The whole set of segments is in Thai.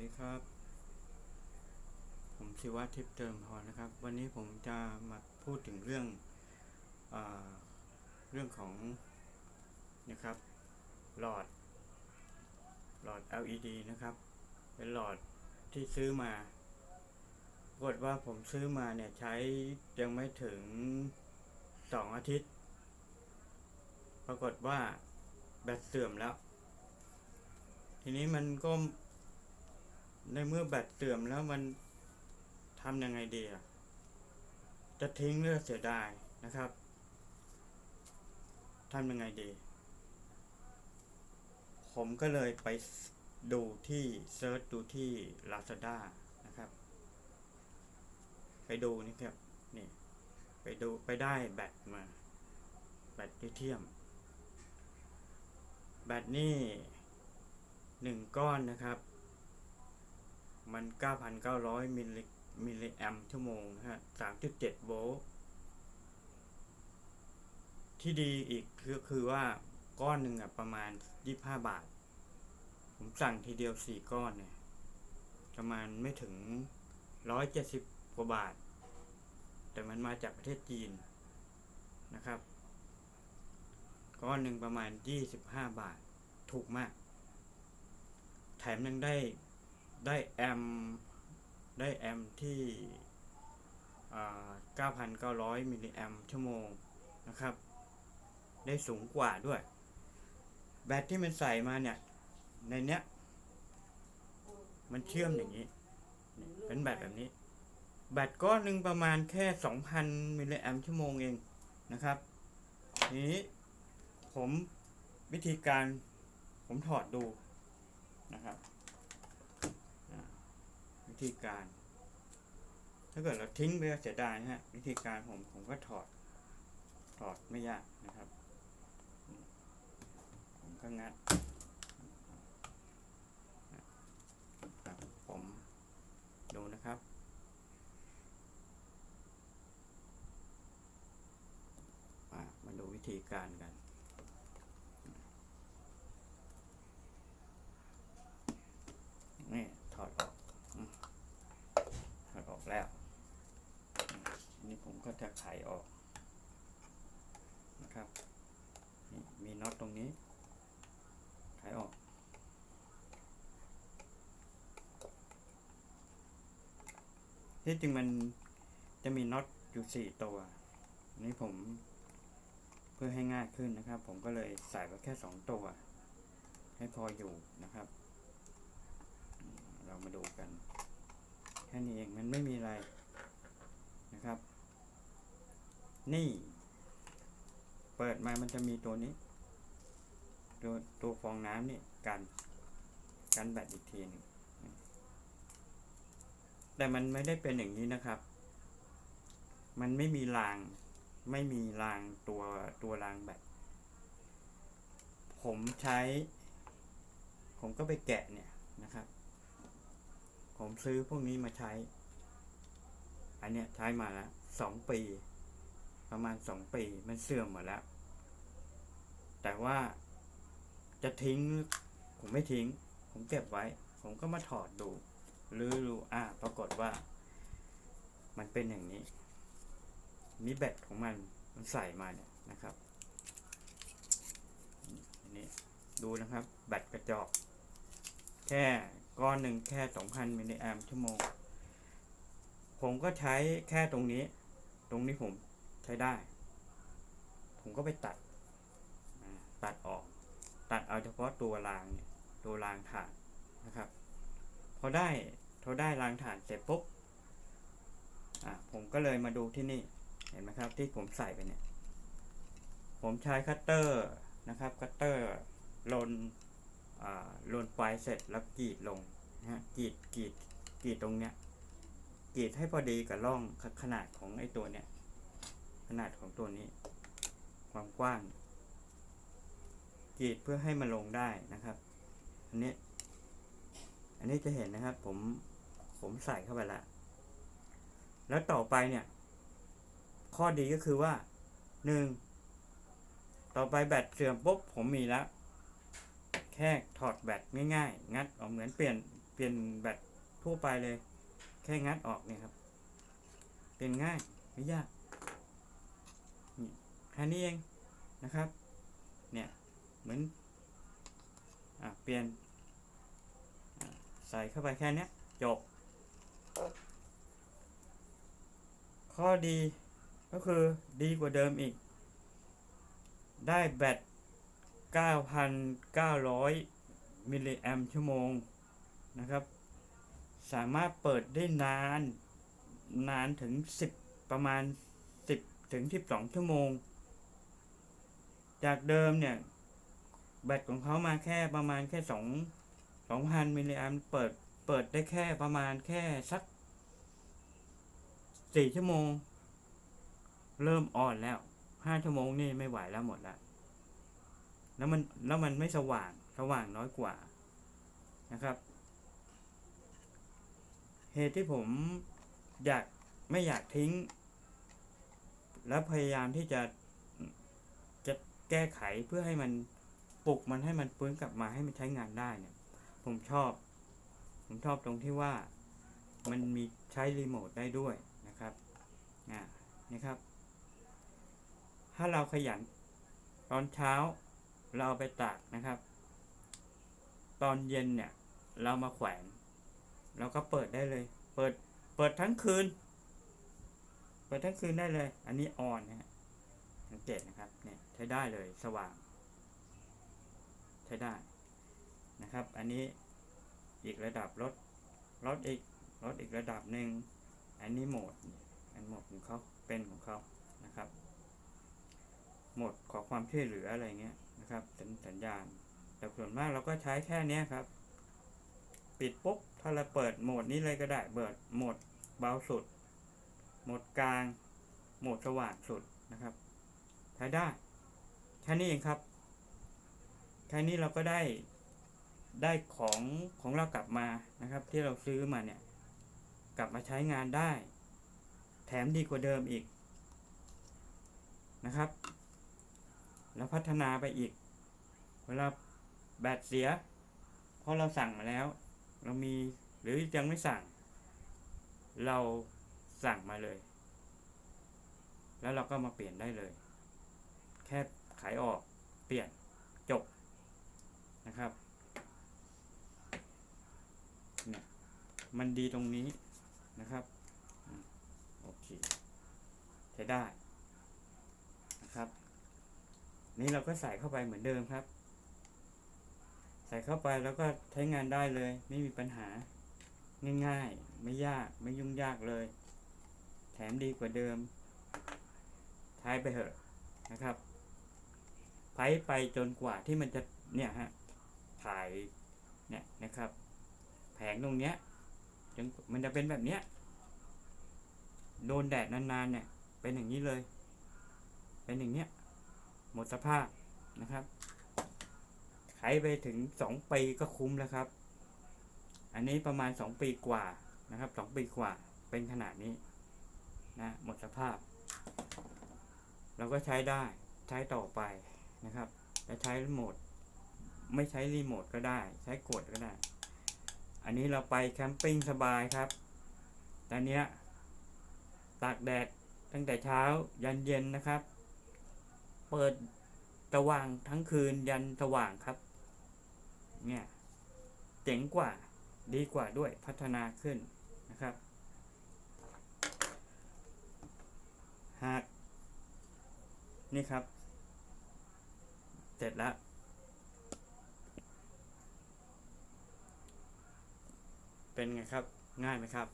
ดีครับ ผมชิวัทิพย์เติมพรนะครับ วันนี้ผมจะมาพูดถึงเรื่องอเรื่องของนะครับ หลอด หลอด LED นะครับ เป็นหลอดที่ซื้อมาปรากฏว่าผมซื้อมาเนี่ยใช้ยังไม่ถึงสองอาทิตย์ ปรากฏว่าแบตเสื่อมแล้ว ทีนี้มันก็ ในเมื่อแบตเสื่อมแล้วมันทำยังไงดีอะจะทิ้งหรือเสียดายนะครับทำยังไงดี ผมก็เลยไปดูที่เซิร์ชดูที่ Lazada นะครับ ไปดูนี่ครับนี่ไปดูไปได้แบตมา แบตลิเทียม แบตนี่หนึ่งก้อนนะครับ มัน 9,900 มิลลิมิลลิแอมชั่วโมงนะฮะ 3.7 โวลต์ ที่ดีอีกคือคือว่าก้อนหนึ่งอะประมาณ 25 บาท ผมสั่งทีเดียว 4 ก้อนเนี่ย ประมาณไม่ถึง 170 กว่าบาท แต่มันมาจากประเทศจีนนะครับ ก้อนหนึ่งประมาณ 25 บาท ถูกมาก แถมยังได้ ได้แอมได้แอมที่อ่า9,900 มิลลิแอมชั่วโมงนะครับ ได้สูงกว่าด้วย แบตที่มันใส่มาเนี่ย ในเนี้ย มันเชื่อมอย่างนี้ เป็นแบตแบบนี้ แบตก้อนหนึ่งประมาณแค่ 2,000 มิลลิแอมชั่วโมงเองนะครับ นี้ผมวิธีการผมถอดดูนะครับ ธีการ ถ้าเกิดเราทิ้งไปเสียดายฮะวิธีการผมผมก็ถอด ถอดไม่ยากนะครับ ผมก็งัดครับผมดูนะครับมาดูวิธีการกันถอดออกอืมถอดออกแล้วอืมนี่ผม ก็จะไขออกนะครับมีน็อตตรงนี้ไขออกที่จริงมันจะมีน็อตอยู่สี่ตัว นี้ผมเพื่อให้ง่ายขึ้นนะครับ ผมก็เลยใส่ไว้แค่สองตัว ให้พออยู่นะครับ เรามาดูกัน แค่นี้เองมันไม่มีอะไรนะครับ นี่ เปิดมามันจะมีตัวนี้ ตัวตัวฟองน้ำนี่กันกันแบตอีกทีนึงแต่มันไม่ได้เป็นอย่างนี้นะครับ มันไม่มีราง ไม่มีรางตัวตัวรางแบตผมใช้ ผมก็ไปแกะเนี่ยนะครับ ผมซื้อพวกนี้มาใช้ อันเนี้ยใช้มาแล้วสองปี ประมาณสองปีมันเสื่อมหมดแล้ว แต่ว่าจะทิ้ง ผมไม่ทิ้ง ผมเก็บไว้ ผมก็มาถอดดูรื้อดูอ่าปรากฏว่า มันเป็นอย่างนี้นี่แบตของมันมันใส่มาเนี่ยนะครับอันนี้ดูนะครับ แบตกระจอก แค่ก้อนหนึ่งแค่ 2,000มิลลิแอมชั่วโมง ผมก็ใช้แค่ตรงนี้ ตรงนี้ผม ช้ได้ ผมก็ไปตัดตัดออก ตัดเอาเฉพาะตัวรางเนี่ยตัวรางฐานนะครับ พอได้พอได้รางฐานเสร็จปุ๊บอ่าผมก็เลยมาดูที่นี่เห็นไหมครับที่ผมใส่ไปเนี่ย ผมใช้คัตเตอร์นะครับคัตเตอร์ลนอ่าลนปลายเสร็จแล้วกรีดลงนะฮะกรีดกรีดกรีดตรงเนี้ยกรีดให้พอดีกับร่องขนาดของไอ้ตัวเนี้ย ขนาดของตัวนี้ ความกว้างกรีดเพื่อให้มันลงได้นะครับ อันนี้ อันนี้จะเห็นนะครับ ผมผมใส่เข้าไปละแล้วต่อไปเนี่ย ข้อดีก็คือว่าหนึ่งต่อไปแบตเสื่อมปุ๊บผมมีแล้ว แค่ถอดแบตง่ายๆ งัดออกเหมือนเปลี่ยนเปลี่ยนแบตทั่วไปเลย แค่งัดออกเนี่ยครับ เปลี่ยนง่ายไม่ยาก ค่นี้เองนะครับ เนี่ย เหมือนอเปลี่ยนใส่เข้าไปแค่เนี้ยจบ ข้อดีก็คือดีกว่าเดิมอีก ได้แบต 9,900 มิลลิแอมชั่วโมงนะครับ สามารถเปิดได้นาน นานถึง 10 ประมาณ 10 ถึง 12 ชั่วโมง จากเดิมเนี่ย แบตของเขามาแค่ประมาณแค่2 2,000มิลลิแอมเปิดเปิดได้แค่ประมาณแค่สัก4ชั่วโมง เริ่มอ่อนแล้ว5ชั่วโมงนี่ไม่ไหวแล้วหมดแล้วแล้วมันแล้วมันไม่สว่างสว่างน้อยกว่านะครับ เหตุที่ผมอยากไม่อยากทิ้ง แล้วพยายามที่จะ แก้ไขเพื่อให้มันปลุกมันให้มันฟื้นกลับมาให้มันใช้งานได้เนี่ย ผมชอบ ผมชอบตรงที่ว่ามันมีใช้รีโมทได้ด้วยนะครับอ่านี่ครับ ถ้าเราขยันตอนเช้าเราไปตากนะครับ ตอนเย็นเนี่ยเรามาแขวนเราก็เปิดได้เลย เปิด เปิดทั้งคืน เปิดทั้งคืนได้เลย อันนี้ออนนะฮะสังเกตนะครับเนี่ย ช้ได้เลยสว่าง ใช้ได้นะครับ อันนี้อีกระดับลดลดอีกลดอีกระดับหนึ่งอันนี้โหมดอันโหมดของเขาเป็นของเขานะครับโหมดขอความช่วยเหลืออะไรเงี้ยนะครับสัญสัญญาณ แต่ส่วนมากเราก็ใช้แค่นี้ครับ ปิดปุ๊บถ้าเราเปิดโหมดนี้เลยก็ได้เปิดโหมดเบาสุด โหมดกลาง โหมดสว่างสุดนะครับใช้ได้ แค่นี้เองครับ แค่นี้เราก็ได้ได้ของของเรากลับมานะครับ ที่เราซื้อมาเนี่ย กลับมาใช้งานได้ แถมดีกว่าเดิมอีกนะครับ แล้วพัฒนาไปอีก เวลาแบตเสีย เพราะเราสั่งมาแล้ว เรามีหรือยังไม่สั่ง เราสั่งมาเลย แล้วเราก็มาเปลี่ยนได้เลย แค่ ขายออก เปลี่ยน จบ นะครับ เนี่ย มันดีตรงนี้นะครับ โอเค ใช้ได้ นะครับ นี่เราก็ใส่เข้าไปเหมือนเดิมครับ ใส่เข้าไปแล้วก็ใช้งานได้เลย ไม่มีปัญหา ง่ายๆ ไม่ยาก ไม่ยุ่งยากเลย แถมดีกว่าเดิมใช้ไปเถอะนะครับ ใช้ไปจนกว่าที่มันจะเนี่ยฮะถ่ายเนี่ยนะครับ แผงตรงเนี้ยจนมันจะเป็นแบบเนี้ยโดนแดดนานๆเนี่ยเป็นอย่างนี้เลย เป็นอย่างเนี้ยหมดสภาพนะครับขายไปถึงสองปีก็คุ้มแล้วครับ อันนี้ประมาณสองปีกว่านะครับสองปีกว่าเป็นขนาดนี้นะหมดสภาพ เราก็ใช้ได้ใช้ต่อไป นะครับ จะใช้รีโมทไม่ใช้รีโมทก็ได้ ใช้กดก็ได้ อันนี้เราไปแคมปิ้งสบายครับแต่เนี้ยตากแดดตั้งแต่เช้ายันเย็นนะครับ เปิดสว่างทั้งคืนยันสว่างครับ เนี่ยเจ๋งกว่าดีกว่าด้วยพัฒนาขึ้นนะครับ หาก นี่ครับ เสร็จแล้ว เป็นไงครับ ง่ายไหมครับ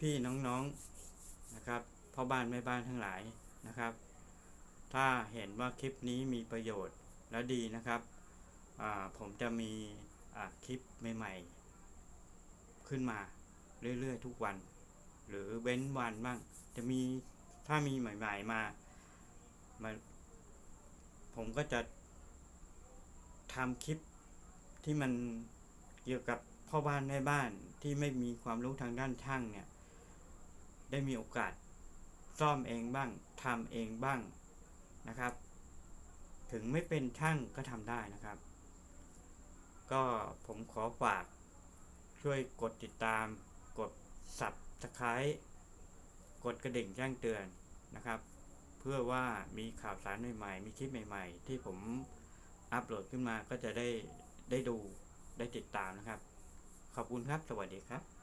พี่ๆน้องๆนะครับพ่อบ้านแม่บ้านทั้งหลายนะครับ ถ้าเห็นว่าคลิปนี้มีประโยชน์และดีนะครับผมจะมีคลิปใหม่ๆ ขึ้นมาเรื่อยๆ ทุกวัน หรือเว้นวันบ้าง จะมีถ้ามีใหม่ ๆ มามา ผมก็จะทำคลิปที่มันเกี่ยวกับพ่อบ้านแม่บ้านที่ไม่มีความรู้ทางด้านช่างเนี่ย ได้มีโอกาสซ่อมเองบ้างทำเองบ้างนะครับ ถึงไม่เป็นช่างก็ทำได้นะครับ ก็ผมขอฝากช่วยกดติดตาม กดสับสไครกดกระดิ่งแจ้งเตือนนะครับ เพื่อว่ามีข่าวสารใหม่ๆ มีคลิปใหม่ ๆ ที่ผมอัปโหลดขึ้นมาก็จะได้ได้ดูได้ติดตามนะครับ ขอบคุณครับ สวัสดีครับ